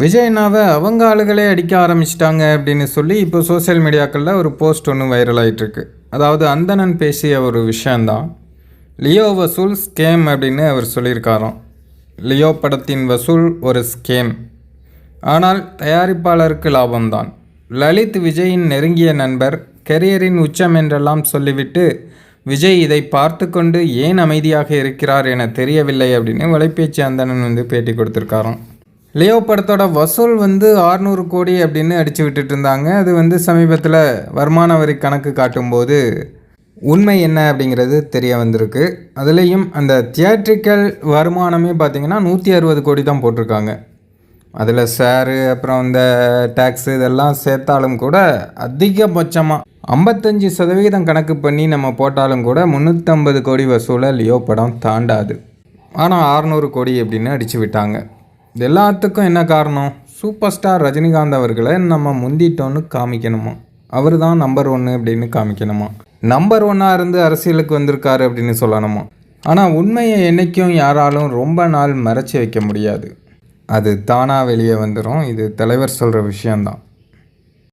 விஜய்னாவை அவங்க ஆளுகளே அடிக்க ஆரம்பிச்சிட்டாங்க அப்படின்னு சொல்லி இப்போ சோஷியல் மீடியாக்களில் ஒரு போஸ்ட் ஒன்று வைரல் ஆயிட்டிருக்கு. அதாவது அந்தணன் பேசிய ஒரு விஷயந்தான். லியோ வசூல் ஸ்கேம் அப்படின்னு அவர் சொல்லியிருக்காராம். லியோ படத்தின் வசூல் ஒரு ஸ்கேம் ஆனால் தயாரிப்பாளருக்கு லாபம்தான். லலித் விஜயின் நெருங்கிய நண்பர் கெரியரின் உச்சம் என்றெல்லாம் சொல்லிவிட்டு விஜய் இதை பார்த்து கொண்டு ஏன் அமைதியாக இருக்கிறார் என தெரியவில்லை அப்படின்னு வலைபேச்சு அந்தணன் வந்து பேட்டி கொடுத்துருக்காராம். லியோ படத்தோட வசூல் வந்து 600 கோடி அப்படின்னு அடித்து விட்டுட்டு இருந்தாங்க. அது வந்து சமீபத்தில் வருமான வரி கணக்கு காட்டும்போது உண்மை என்ன அப்படிங்கிறது தெரிய வந்திருக்கு. அதுலேயும் அந்த தியேட்ரிக்கல் வருமானமே பார்த்திங்கன்னா நூற்றி அறுபது கோடி தான் போட்டிருக்காங்க. அதில் ஷேரு அப்புறம் இந்த டேக்ஸு இதெல்லாம் சேர்த்தாலும் கூட அதிகபட்சமாக ஐம்பத்தஞ்சு சதவிகிதம் கணக்கு பண்ணி நம்ம போட்டாலும் கூட முந்நூற்றம்பது கோடி வசூலை லியோ படம் தாண்டாது. ஆனால் 600 கோடி அப்படின்னு அடித்து விட்டாங்க. இது எல்லாத்துக்கும் என்ன காரணம்? சூப்பர் ஸ்டார் ரஜினிகாந்த் அவர்களை நம்ம முந்திட்டோன்னு காமிக்கணுமா? அவர் தான் நம்பர் ஒன்று அப்படின்னு காமிக்கணுமா? நம்பர் ஒன்னாக இருந்து அரசியலுக்கு வந்திருக்காரு அப்படின்னு சொல்லணுமா? ஆனால் உண்மையை என்றைக்கும் யாராலும் ரொம்ப நாள் மறைச்சி வைக்க முடியாது. அது தானாக வெளியே வந்துடும் இது தலைவர் சொல்கிற விஷயந்தான்